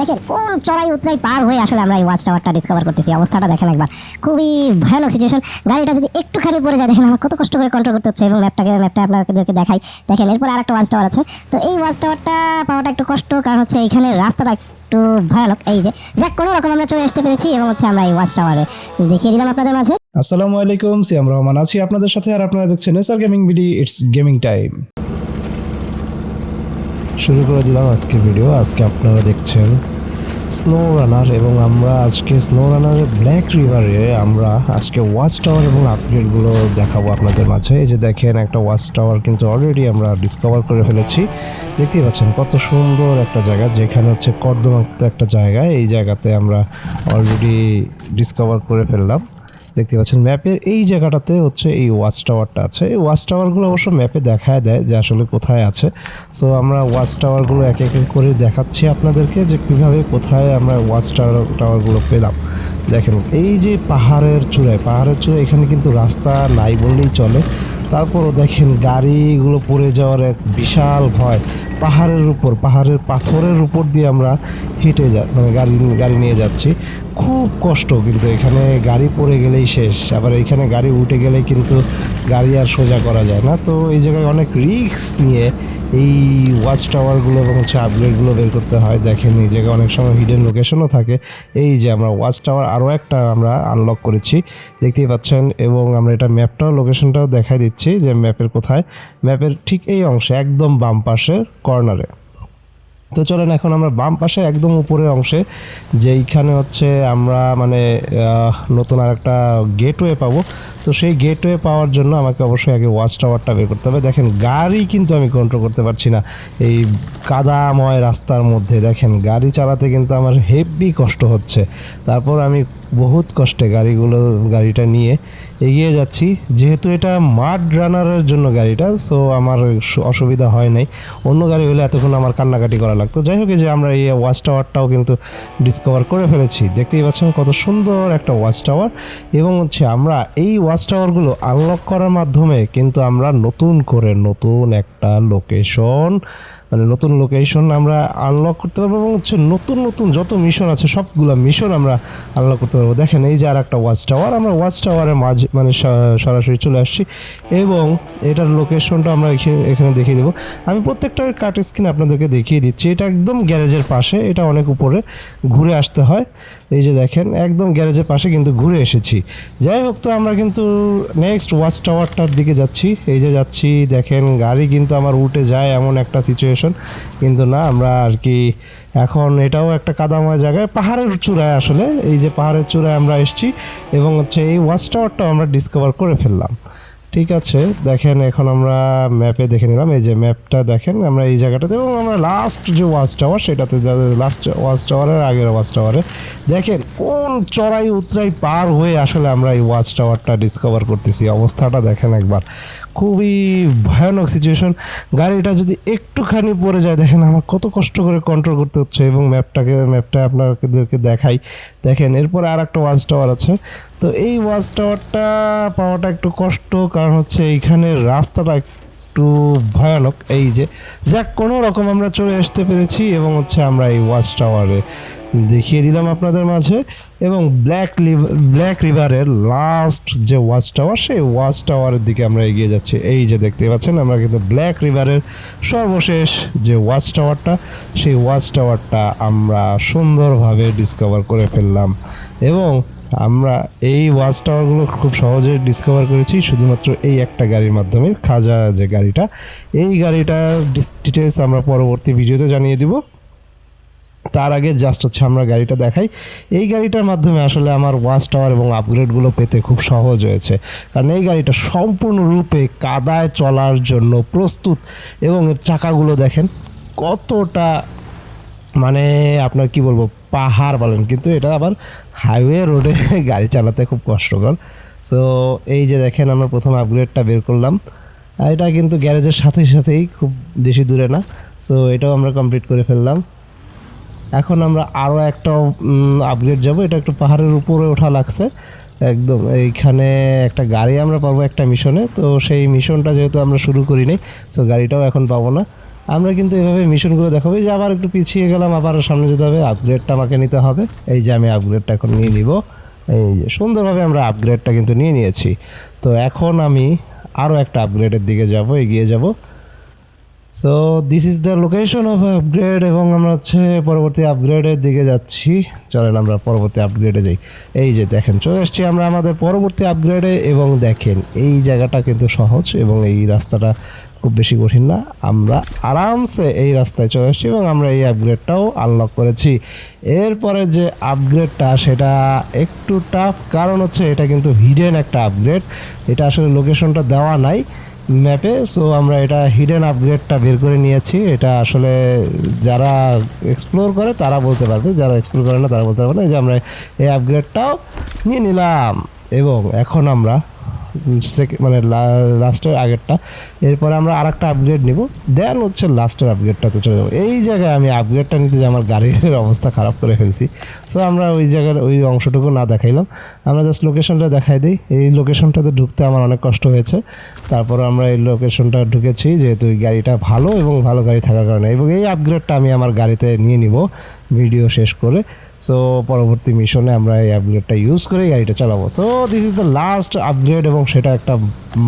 দেখেন কোন চড়াই উতরাই পার হয়ে আসলে আমরা এই ওয়াচ টাওয়ারটা ডিসকভার করতেছি। অবস্থাটা দেখেন একবার। খুবই ভয়ানক সিচুয়েশন গাড়িটা যদি একটুখানি পড়ে যায়, দেখেন আমার কত কষ্ট করে কন্ট্রোল করতে হচ্ছে এবং ম্যাপটাকে ম্যাপটা আপনাদেরকে দেখাই। দেখেন, এরপর আর একটা ওয়াচ টাওয়ার আছে। তো এই ওয়াচ টাওয়ারটা পাওয়াটা একটু কষ্ট, কারণ হচ্ছে এখানে রাস্তাটা একটু ভয়ানক। এই যে, যাক, কোনো রকম আমরা চলে আসতে পেরেছি এবং হচ্ছে আমরা এই ওয়াচ টাওয়ারে দেখিয়ে দিলাম আপনাদের মাঝে। আসসালামু আলাইকুম, সিয়াম রহমান আছি আপনাদের সাথে, আর আপনারা দেখছেন SR gaming BD it's gaming time শুরু করে দিলাম আজকে ভিডিও আজকে আপনারা দেখছেন স্নো রানার এবং আমরা আজকে স্নো রানারের ব্ল্যাক রিভারে আমরা আজকে ওয়াচ টাওয়ার এবং আপগ্রেডগুলো দেখাবো আপনাদের মাঝে। এই যে দেখেন, একটা ওয়াচ টাওয়ার কিন্তু অলরেডি আমরা ডিসকভার করে ফেলেছি। দেখতেই পাচ্ছেন, কত সুন্দর একটা জায়গা, যেখানে হচ্ছে কর্দমাক্ত একটা জায়গা। এই জায়গাতে আমরা অলরেডি ডিসকভার করে ফেললাম। দেখতে পাচ্ছেন ম্যাপের এই জায়গাটাতে হচ্ছে এই ওয়াচ টাওয়ারটা আছে। এই ওয়াচ টাওয়ারগুলো অবশ্য ম্যাপে দেখায় দেয় যে আসলে কোথায় আছে। সো আমরা ওয়াচ টাওয়ারগুলো এক এক করে দেখাচ্ছি আপনাদেরকে যে কীভাবে কোথায় আমরা ওয়াচ টাওয়ার, টাওয়ারগুলো পেলাম। দেখেন, এই যে পাহাড়ের চূড়ায় পাহাড়ের চূড়ায় এখানে কিন্তু রাস্তা নাই বললেই চলে। তারপরও দেখেন গাড়িগুলো পড়ে যাওয়ার এক বিশাল ভয়। পাহাড়ের উপর, পাহাড়ের পাথরের উপর দিয়ে আমরা হেঁটে যা মানে গাড়ি গাড়ি নিয়ে যাচ্ছি। খুব কষ্ট কিন্তু এখানে গাড়ি পড়ে গেলেই শেষ। আবার এখানে গাড়ি উঠে গেলেই কিন্তু গাড়ি আর সোজা করা যায় না। তো এই জায়গায় অনেক রিস্ক নিয়ে এই ওয়াচ টাওয়ারগুলো এবং হচ্ছে আপগ্রেডগুলো বের করতে হয়। দেখেন এই জায়গায় অনেক সময় হিডেন লোকেশনও থাকে। এই যে আমরা ওয়াচ টাওয়ার আরও একটা আমরা আনলক করেছি। দেখতেই পাচ্ছেন এবং আমরা এটা ম্যাপটাও লোকেশনটাও দেখাই দিচ্ছি যে ম্যাপের কোথায়। ম্যাপের ঠিক এই অংশে, একদম বাম পাশের কর্নারে। তো চলেন এখন আমরা বাম পাশে একদম উপরের অংশে, যেইখানে হচ্ছে আমরা মানে নতুন আর একটা গেটওয়ে পাবো। তো সেই গেটওয়ে পাওয়ার জন্য আমাকে অবশ্যই আগে ওয়াচ টাওয়ারটা বের করতে হবে। দেখেন, গাড়ি কিন্তু আমি কন্ট্রোল করতে পারছি না। এই কাদাময় রাস্তার মধ্যে, দেখেন, গাড়ি চালাতে কিন্তু আমার হেভি কষ্ট হচ্ছে। তারপর আমি বহুত কষ্টে গাড়িগুলো, গাড়িটা নিয়ে এগিয়ে যাচ্ছি। যেহেতু এটা মাড রানারের জন্য গাড়িটা সো আমার অসুবিধা হয় নাই। অন্য গাড়ি হলে এতক্ষণ আমার কান্নাকাটি করা লাগতো। যাই হোক যে আমরা এই ওয়াচ টাওয়ারটাও কিন্তু ডিসকভার করে ফেলেছি। দেখতেই পাচ্ছেন কত সুন্দর একটা ওয়াচ টাওয়ার। এবং হচ্ছে আমরা এই ওয়াচ টাওয়ারগুলো আনলক করার মাধ্যমে কিন্তু আমরা নতুন করে নতুন একটা লোকেশন মানে নতুন লোকেশন আমরা আনলক করতে পারব এবং হচ্ছে নতুন নতুন যত মিশন আছে, সবগুলো মিশন আমরা আনলক করতে পারব। দেখেন, এই যে আর একটা ওয়াচ টাওয়ার আমরা ওয়াচ টাওয়ারের মাঝ মানে সরাসরি চলে আসছি এবং এটার লোকেশনটা আমরা এখানে দেখিয়ে দেবো। আমি প্রত্যেকটার কাট স্ক্রিন আপনাদেরকে দেখিয়ে দিচ্ছি। এটা একদম গ্যারেজের পাশে, এটা অনেক উপরে ঘুরে আসতে হয়। এই যে দেখেন, একদম গ্যারেজের পাশে কিন্তু ঘুরে এসেছি। যাই হোক, তো আমরা কিন্তু নেক্সট ওয়াচ টাওয়ারটার দিকে যাচ্ছি। এই যে যাচ্ছি, দেখেন, গাড়ি কিন্তু আমার উঠে যায় এমন একটা সিচুয়েশন কিন্তু না, আমরা আর কি এখন এটাও একটা কাদাময় জায়গায়, পাহাড়ের চূড়ায় আসলে, এই যে পাহাড়ের চূড়ায় আমরা এসেছি, এবং হচ্ছে এই ওয়াচ টাওয়ারটাও আমরা ডিসকভার করে ফেললাম। ঠিক আছে, দেখেন এখন আমরা ম্যাপে দেখে নিলাম, এই যে ম্যাপটা দেখেন, আমরা এই জায়গাটাতে, এবং আমরা লাস্ট যে ওয়াচ টাওয়ার সেটাতে লাস্ট ওয়াচ টাওয়ারের আগের ওয়াচ টাওয়ারে দেখেন কোন চড়াই উতরাই পার হয়ে আসলে আমরা এই ওয়াচ টাওয়ারটা ডিসকভার করতেছি, অবস্থাটা দেখেন একবার। খুবই ভয়ানক সিচুয়েশন গাড়িটা যদি একটুখানি পড়ে যায়, দেখেন আমার কত কষ্ট করে কন্ট্রোল করতে হচ্ছে এবং ম্যাপটাকে ম্যাপটা আপনাদেরকে দেখাই। দেখেন, এরপর আর একটা ওয়াচ টাওয়ার আছে। তো এই ওয়াচ টাওয়ারটা পাওয়াটা একটু কষ্ট, কারণ হচ্ছে এইখানে রাস্তাটা একটু ভয়ানক, এই যে। যাক কোনো রকম আমরা চলে আসতে পেরেছি এবং হচ্ছে আমরা এই ওয়াচ টাওয়ারে দেখিয়ে দিলাম আপনাদের মাঝে। এবং ব্ল্যাক ব্ল্যাক রিভারের লাস্ট যে ওয়াচ টাওয়ার সেই ওয়াচ টাওয়ারের দিকে আমরা এগিয়ে যাচ্ছি। এই যে দেখতে পাচ্ছেন, আমরা কিন্তু ব্ল্যাক রিভারের সর্বশেষ যে ওয়াচ টাওয়ারটা সেই ওয়াচ টাওয়ারটা আমরা সুন্দরভাবে ডিসকভার করে ফেললাম। এবং আমরা এই ওয়াচ টাওয়ারগুলো খুব সহজে ডিসকভার করেছি শুধুমাত্র এই একটা গাড়ির মাধ্যমে, খাজা যে গাড়িটা। এই গাড়িটার ডিটেলস আমরা পরবর্তী ভিডিওতে জানিয়ে দিব। তার আগে জাস্ট হচ্ছে আমরা গাড়িটা দেখাই। এই গাড়িটার মাধ্যমে আসলে আমার ওয়াচ টাওয়ার এবং আপগ্রেডগুলো পেতে খুব সহজ হয়েছে। কারণ এই গাড়িটা সম্পূর্ণরূপে কাদায় চলার জন্য প্রস্তুত এবং এর চাকাগুলো দেখেন কতটা মানে আপনার কি বলব, পাহাড় বলেন, কিন্তু এটা আবার হাইওয়ে রোডে গাড়ি চালাতে খুব কষ্টকর। সো এই যে দেখেন আমরা প্রথম আপগ্রেডটা বের করলাম। আর এটা কিন্তু গ্যারেজের সাথে সাথেই খুব বেশি দূরে না। সো এটাও আমরা কমপ্লিট করে ফেললাম। এখন আমরা আরও একটা আপগ্রেড যাব। এটা একটু পাহাড়ের উপরে ওঠা লাগছে। একদম, এইখানে একটা গাড়ি আমরা পাবো একটা মিশনে তো সেই মিশনটা যেহেতু আমরা শুরু করিনি সো গাড়িটাও এখন পাবো না। আমরা কিন্তু এভাবে মিশনগুলো দেখাবো। যে আবার একটু পিছিয়ে গেলাম, আবার সামনে যেতে হবে। আপগ্রেডটা আমাকে নিতে হবে। এই যে আমি আপগ্রেডটা এখন নিয়ে নিব। এই যে সুন্দরভাবে আমরা আপগ্রেডটা কিন্তু নিয়ে নিয়েছি। তো এখন আমি আরও একটা আপগ্রেডের দিকে যাব, এগিয়ে যাব। So this is the location of upgrade এবং আমরা হচ্ছে পরবর্তী আপগ্রেডের দিকে যাচ্ছি। চলেন আমরা পরবর্তী আপগ্রেডে যাই। এই যে দেখেন, চলে এসছি আমরা আমাদের পরবর্তী আপগ্রেডে এবং দেখেন, এই জায়গাটা কিন্তু সহজ এবং এই রাস্তাটা খুব বেশি কঠিন না। আমরা আরামসে এই রাস্তায় চলে এসেছি এবং আমরা এই আপগ্রেডটাও আনলক করেছি। এরপরে যে আপগ্রেডটা সেটা একটু টাফ কারণ হচ্ছে এটা কিন্তু হিডেন একটা আপগ্রেড এটা আসলে লোকেশনটা দেওয়া নাই ম্যাপে সো আমরা এটা হিডেন আপগ্রেডটা বের করে নিয়েছি। এটা আসলে যারা এক্সপ্লোর করে, তারা বলতে পারবে। যারা এক্সপ্লোর করে না, তারা বলতে পারবে না। যে আমরা এই আপগ্রেডটাও নিয়ে নিলাম। এবং এখন আমরা মানে লাস্টের আগেরটা এরপরে আমরা আর একটা আপগ্রেড নিব। দেন হচ্ছে লাস্টের আপগ্রেডটাতে চলে যাব। এই জায়গায় আমি আপগ্রেডটা নিতে যে আমার গাড়ির অবস্থা খারাপ করে ফেলছি। সো আমরা ওই জায়গার ওই অংশটুকু না দেখাইলাম। আমরা জাস্ট লোকেশনটা দেখাই দিই। এই লোকেশনটাতে ঢুকতে আমার অনেক কষ্ট হয়েছে। তারপর আমরা এই লোকেশনটা ঢুকেছি যেহেতু এই গাড়িটা ভালো এবং ভালো গাড়ি থাকার কারণে। এবং এই আপগ্রেডটা আমি আমার গাড়িতে নিয়ে নিব। ভিডিও শেষ করে সো পরবর্তী মিশনে আমরা এই আপগ্রেডটা ইউজ করে গাড়িটা চালাবো। So this is the last upgrade এবং সেটা একটা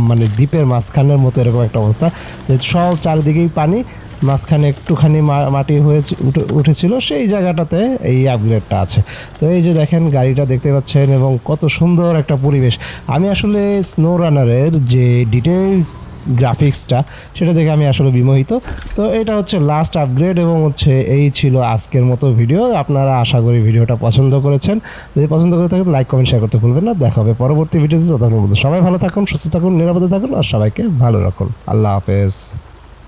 মানে দ্বীপের মাঝখানের মতো এরকম একটা অবস্থা। যে সব চারিদিকেই পানি মাঝখানে একটুখানি মাটি উঠে- উঠেছিল, সেই জায়গাটাতে এই আপগ্রেডটা আছে। তো এই যে দেখেন, গাড়িটা দেখতে পাচ্ছেন এবং কত সুন্দর একটা পরিবেশ। আমি আসলে স্নো রানারের যে ডিটেলস গ্রাফিক্সটা সেটা দেখে আমি আসলে বিমোহিত। তো এটা হচ্ছে লাস্ট আপগ্রেড এবং হচ্ছে এই ছিল আজকের মতো ভিডিও আপনারা আশা করি ভিডিওটা পছন্দ করেছেন। যদি পছন্দ করে থাকেন লাইক কমেন্ট শেয়ার করতে ভুলবেন না। দেখা হবে পরবর্তী ভিডিওতে ততক্ষণ সবাই ভালো থাকুন, সুস্থ থাকুন, নিরাপদে থাকুন, আর সবাইকে ভালো রাখুন। আল্লাহ হাফেজ।